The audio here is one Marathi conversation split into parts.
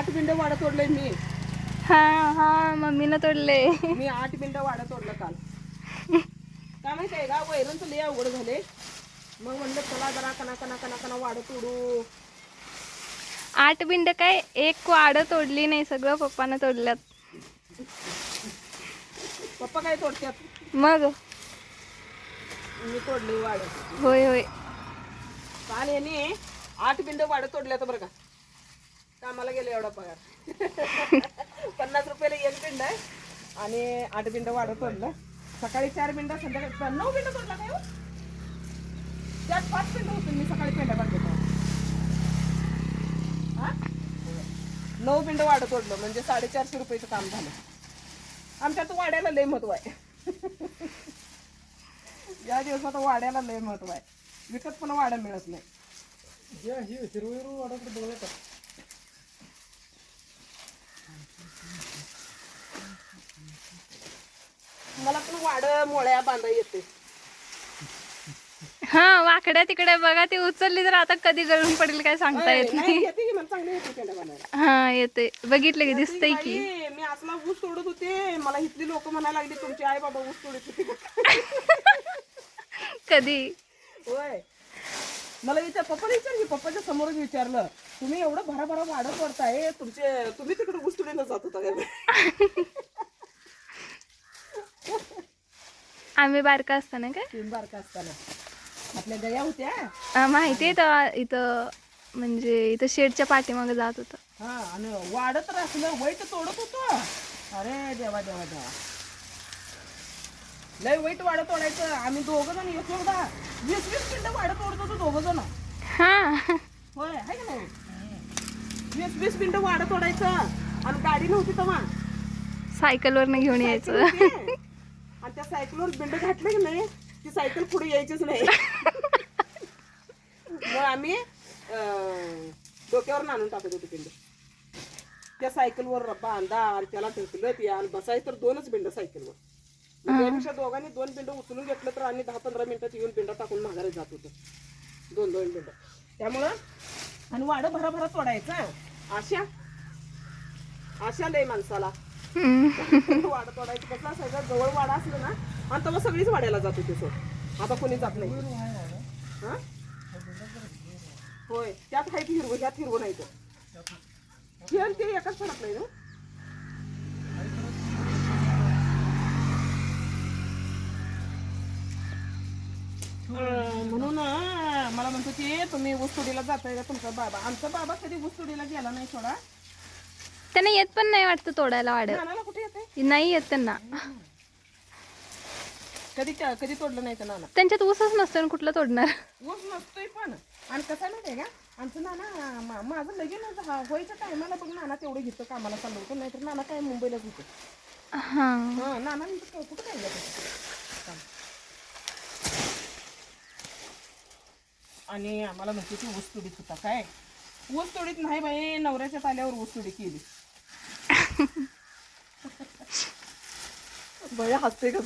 आठ बिंड वाडं तोडलंय मी. हा हा मम्मीनं तोडले. मी आठ बिंड वाडं तोडलं काल. काय माहिती आहे का वैरणचं लय अवघड झाले मग म्हणलं चला जरा कना कना कना कना वाडं तोडू. आठ बिंड काय? एक वाड तोडली नाही सगळं पप्पानं तोडल्यात. पप्पा काय तोडत्यात? मग? मी तोडली वाडं. होय होय. काल याने आठ बिंड वाडं तोडल्यात बरं का. कामाला गेले एवढा पगार. पन्नास रुपयाला एक पिंड आहे. आणि आठ पिंड वाढत तोडलं सकाळी चार बिंड संध्याकाळी नऊ बिंड तोडला काय हो? त्यात पाच बिंड होतील. मी सकाळी पेंड्या पाठवतो हा? नऊ बिंड वाढत तोडलं म्हणजे साडेचारशे रुपयाचं काम झालं. आमच्यात वाड्याला लय महत्त्व आहे. या दिवसात वाड्याला लय महत्त्व आहे. विकत पण वाड्या मिळत नाही. मला पण वाड मोळ्या बांधा येते. हा वाकड्या तिकडे बघा ती उचलली तर आता कधी गळून पडेल काय सांगता येत नाही येते की मला चांगली येते पेंड्या बांधायला हा येते. बघितलं की दिसतंय की. मी असला ऊस तोडत होते. मला इथली लोक म्हणायला लागली तुमची आई बाबा ऊस तोडत होते. का?" कधी? होय. मला विचार पप्पाने विचार की पप्पाच्या समोरच विचारलं तुम्ही एवढं भराभरा वाढत पडताय तुमचे तुम्ही तिकडे ऊस तोडीला जात होता काय आम्ही बारका असताना काय तीन बारका असताना. आपल्या गया होत्या. आ, माहिती आहे तेव्हा इथं म्हणजे इथं शेडच्या पाठीमागे जात होतं. हा आणि वाढत असलं वाईट तोडत होतो. अरे देवा देवा देवा. लय वाईट वाढत तोडायचं. आम्ही दोघं जण येतो एकदा वीस वीस मिनिटं वाढत तोडत होतो दोघं जण. हा. होय आहे का नाही? वीस वीस मिनिटं वाढत तोडायचं. आणि गाडी नव्हती तेव्हा. सायकलवरनं घेऊन यायचं. आणि त्या सायकलवर बिंड घातले की नाही ती सायकल पुढे यायचीच नाही. मग आम्ही अं, डोक्यावर आणून टाकत होतो बिंड. त्या सायकलवर बांधा आणि त्याला ढकलत या आणि बसायचं तर दोनच बिंड सायकलवर. मग त्यापेक्षा दोघांनी दोन बिंड उचलून घेतलं तर आणि दहा पंधरा मिनिटात येऊन बिंड टाकून माघारी जात होतो. दोन दोन बिंड. त्यामुळं आणि वाडं भराभरा तोडायचं. आशा आशा लय माणसाला. वाडा तोडायचं. कसं असायचं जवळ वाडा असलं ना आणि तेव्हा सगळीच वाड्याला जात होती सोड. आता कोणी जात नाही. हा? होय त्यात आहे की हिरवं ह्यात हिरवं नाही तर. हे ते एकाच फरक नाही ना? म्हणून मला म्हणतो की तुम्ही ऊसतोडीला जाताय का तुमचा बाबा? आमचा बाबा कधी ऊसतोडीला गेला नाही थोडा त्यांना येत पण नाही वाटतं तोडायला नानाला कुठे येते? नाही येत त्यांना. कधी कधी तोडलं नाही तर नाना? त्यांच्यात ऊसच नसतो ना कुठलं तोडणार? ऊस नसतोय पण. आणि कसं आहे का? आमचं नाना मा- माझं लगीन हा- व्हायच्या टायमाला बघ नाना तेवढं घेतो कामाला चाललं होतं. नाहीतर नाना काय मुंबईलाच होतं. हा. हा नाना कुठं कुठं काय आणि आम्हाला म्हणते की ऊस तोडीत होता. काय? ऊस तोडीत नाही बाई. नवऱ्याच्या ताल्यावर ऊस तोडी केली. बया हसते का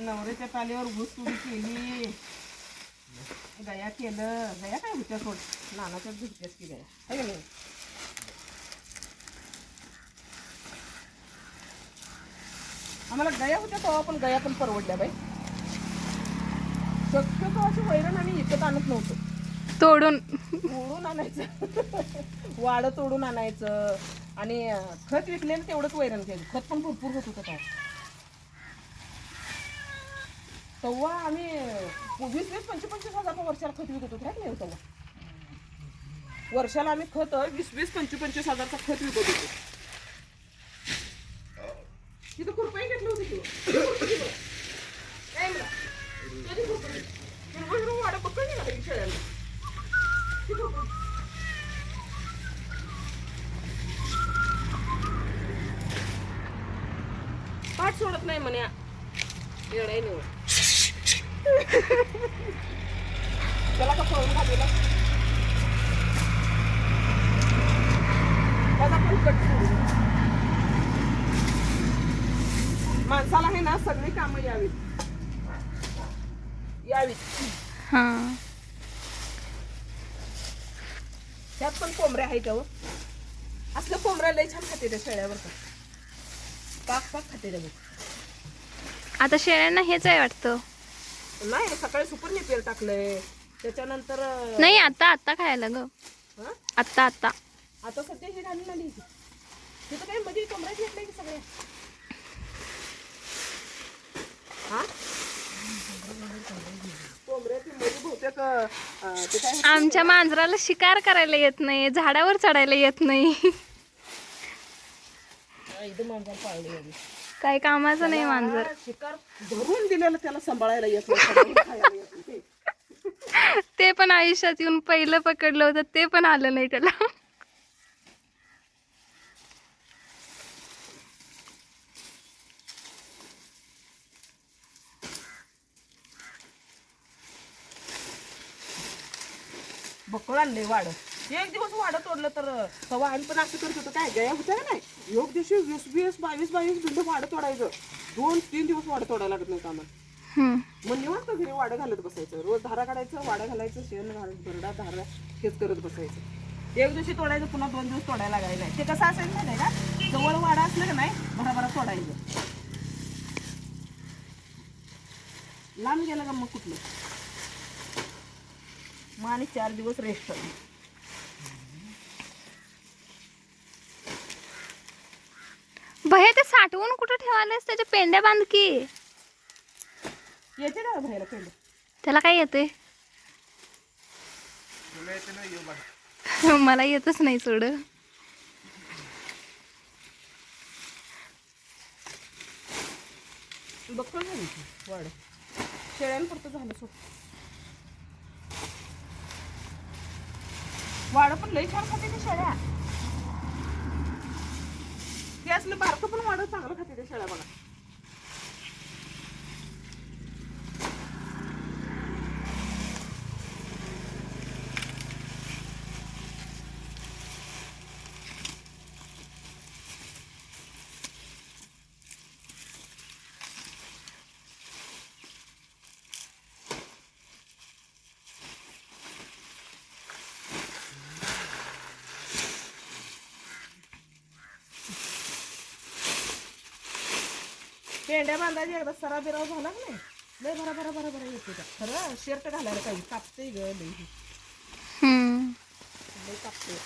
नवऱ्याच्या तालीवर ऊस केली. गया केलं. गया काय होत्या सोड? नानाच्याच होत्याच की गया है का नाही? आम्हाला गया होत्या तेव्हा पण गया पण परवडल्या बाई. शक्यतो अशी वैरण आम्ही विकत आणत नव्हतो. तोडून. तोडून आणायचं. वाडं तोडून आणायचं. आणि खत खत विकलेलं तेवढंच वैरण केलं. खत पण भरपूर होत होतं काय तेव्हा आम्ही वीस वीस पंचवीस पंचवीस हजार वर्षाला खत विकत होतो. नाही हो तेव्हा वर्षाला आम्ही खत वीस वीस पंचवीस पंचवीस हजारचा खत विकत होतो. तिथं खुरपाई घेतली होती की काय पकडली ना बाई पाठ सोडत नाही म्हणे. येडाय निवड. त्याला का पळून घालूला त्याचा पण कट माणसाला आहे ना सगळी कामं यावीत. यावीत. हा. कोंबड्या आहेत का हो? असलं कोंबड्या लय छान खाते त्या शेळ्यावर पाक पाक खाते त्या बघ. आता शेळ्यांना हेच आहे वाटतं नाही सकाळी सुपर नेपियर टाकलंय त्याच्यानंतर नाही आता आता खायला ग हं? आत्ता आत्ता आता सध्या हे घालून आली इथे. तिथं काय मध्ये कोंबड्या घेतलंय की सगळ्या हा कोंबड्याची मध्ये बहुतेक अं, ते काय आमच्या मांजराला शिकार करायला येत नाही झाडावर चढायला येत नाही. काही कामाचं नाही मांजर शिकार धरून दिलेलं त्याला सांभाळायला येत नाही. ते पण आयुष्यात येऊन पहिलं पकडलं होतं ते पण आलं नाही त्याला बकळ आणले वाड एक दिवस वाड तोडलं तर सव्वा आणि पण असं करत होतं. काय गया होत्या का नाही? योग दिवशी वीस वीस बावीस बावीस बिंड वाड तोडायचं. दोन तीन दिवस वाड तोडायला लागत नाही आम्हाला. मग निवांत घरी वाडं घालत बसायचं. रोज धारा काढायचं वाडं घालायचं शेण घालत भरडा धारा हेच करत बसायचं. एक दिवशी तोडायचं पुन्हा दोन दिवस तोडायला लागायला नाही. ते कसं असायचं माहिती आहे का? जवळ वाडा असलं का नाही भराभरा तोडायचं. लांब गेलं का मग कुठलं? मग आणि चार दिवस रेस्ट भैया ते साठवून कुठं ठेवायलास त्याच्या पेंड्या बांध की. येते का बाहेर पेंड त्याला काय येते मला येतच नाही सोड. बघतो वाड शेळ्यांपुरतं झालं सोड. वाढ पण लई छान खाते ते शेळ्या. ते असलं बारकं पण वाढ चांगलं खाते ते शेळ्या बघा. पेंड्या बांधायची एकदा सरा बिराव झाला का नाही. लय भरा भरा भरा भरा येते त्या. खरं शर्ट घालायला काही कापते ग लई. लई कापते